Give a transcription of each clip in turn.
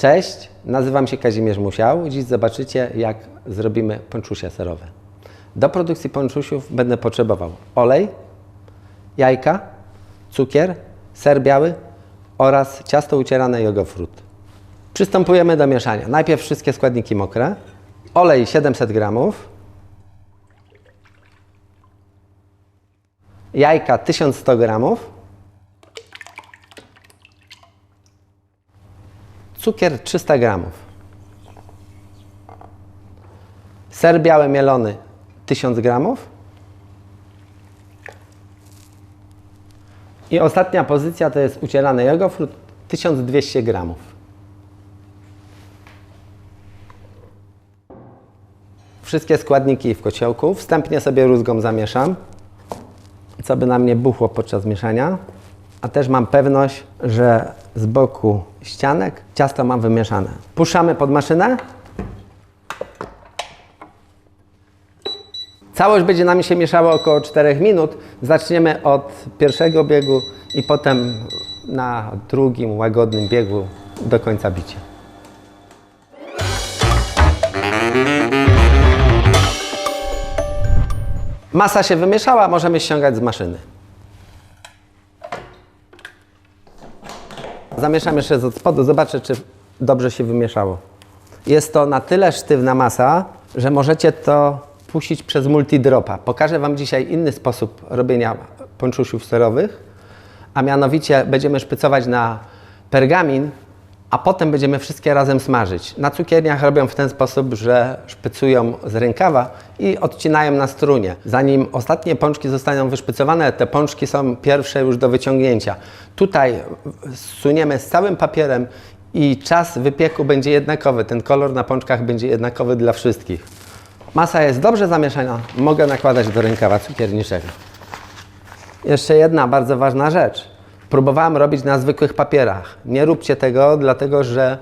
Cześć, nazywam się Kazimierz Musiał. Dziś zobaczycie, jak zrobimy ponczusie serowe. Do produkcji ponczusiów będę potrzebował olej, jajka, cukier, ser biały oraz ciasto ucierane jogofrut. Przystępujemy do mieszania. Najpierw wszystkie składniki mokre. Olej 700 gramów. Jajka 1100 gramów. Cukier 300 gramów. Ser biały mielony 1000 gramów. I ostatnia pozycja to jest ucielany jogofrut 1200 gramów. Wszystkie składniki w kociołku. Wstępnie sobie rózgą zamieszam, co by nam nie buchło podczas mieszania. A też mam pewność, że z boku ścianek ciasto mam wymieszane. Puszczamy pod maszynę. Całość będzie nam się mieszała około 4 minut. Zaczniemy od pierwszego biegu i potem na drugim łagodnym biegu do końca bicia. Masa się wymieszała, możemy ściągać z maszyny. Zamieszam jeszcze z od spodu, zobaczę, czy dobrze się wymieszało. Jest to na tyle sztywna masa, że możecie to puścić przez multidropa. Pokażę Wam dzisiaj inny sposób robienia ponczusiów serowych, a mianowicie będziemy szpycować na pergamin, a potem będziemy wszystkie razem smażyć. Na cukierniach robią w ten sposób, że szpycują z rękawa i odcinają na strunie. Zanim ostatnie pączki zostaną wyszpycowane, te pączki są pierwsze już do wyciągnięcia. Tutaj suniemy z całym papierem i czas wypieku będzie jednakowy. Ten kolor na pączkach będzie jednakowy dla wszystkich. Masa jest dobrze zamieszana, mogę nakładać do rękawa cukierniczego. Jeszcze jedna bardzo ważna rzecz. Próbowałem robić na zwykłych papierach. Nie róbcie tego, dlatego że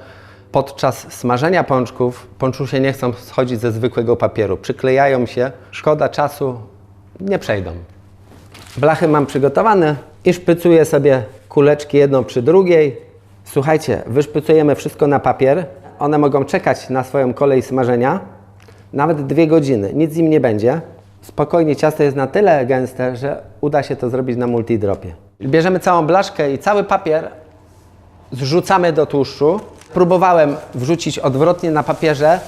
podczas smażenia pączków pączusie nie chcą schodzić ze zwykłego papieru. Przyklejają się, szkoda czasu, nie przejdą. Blachy mam przygotowane i szpycuję sobie kuleczki jedną przy drugiej. Słuchajcie, wyszpycujemy wszystko na papier. One mogą czekać na swoją kolej smażenia nawet dwie godziny. Nic im nie będzie. Spokojnie, ciasto jest na tyle gęste, że uda się to zrobić na multidropie. Bierzemy całą blaszkę i cały papier zrzucamy do tłuszczu. Próbowałem wrzucić odwrotnie na papierze,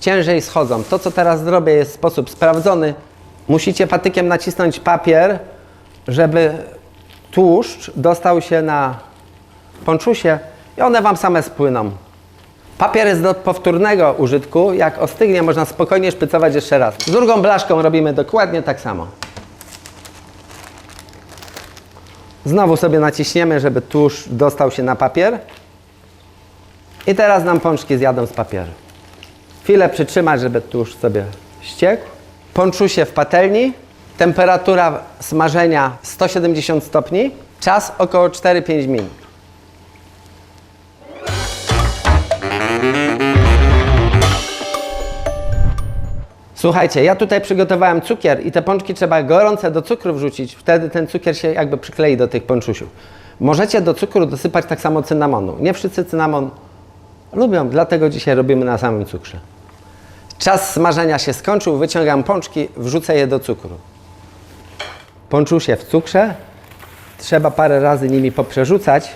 ciężej schodzą. To, co teraz zrobię, jest sposób sprawdzony. Musicie patykiem nacisnąć papier, żeby tłuszcz dostał się na ponczusie i one Wam same spłyną. Papier jest do powtórnego użytku. Jak ostygnie, można spokojnie szpycować jeszcze raz. Z drugą blaszką robimy dokładnie tak samo. Znowu sobie naciśniemy, żeby tłuszcz dostał się na papier. I teraz nam pączki zjadą z papieru. Chwilę przytrzymać, żeby tłuszcz sobie ściekł. Ponczusie w patelni. Temperatura smażenia 170 stopni. Czas około 4-5 minut. Słuchajcie, ja tutaj przygotowałem cukier i te pączki trzeba gorące do cukru wrzucić, wtedy ten cukier się jakby przyklei do tych pączusiów. Możecie do cukru dosypać tak samo cynamonu. Nie wszyscy cynamon lubią, dlatego dzisiaj robimy na samym cukrze. Czas smażenia się skończył, wyciągam pączki, wrzucę je do cukru. Pączusie w cukrze, trzeba parę razy nimi poprzerzucać,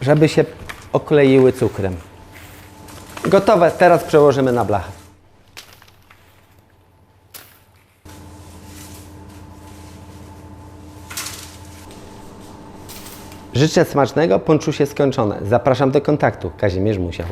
żeby się okleiły cukrem. Gotowe, teraz przełożymy na blachę. Życzę smacznego, ponczusie skończone. Zapraszam do kontaktu. Kazimierz Musiał.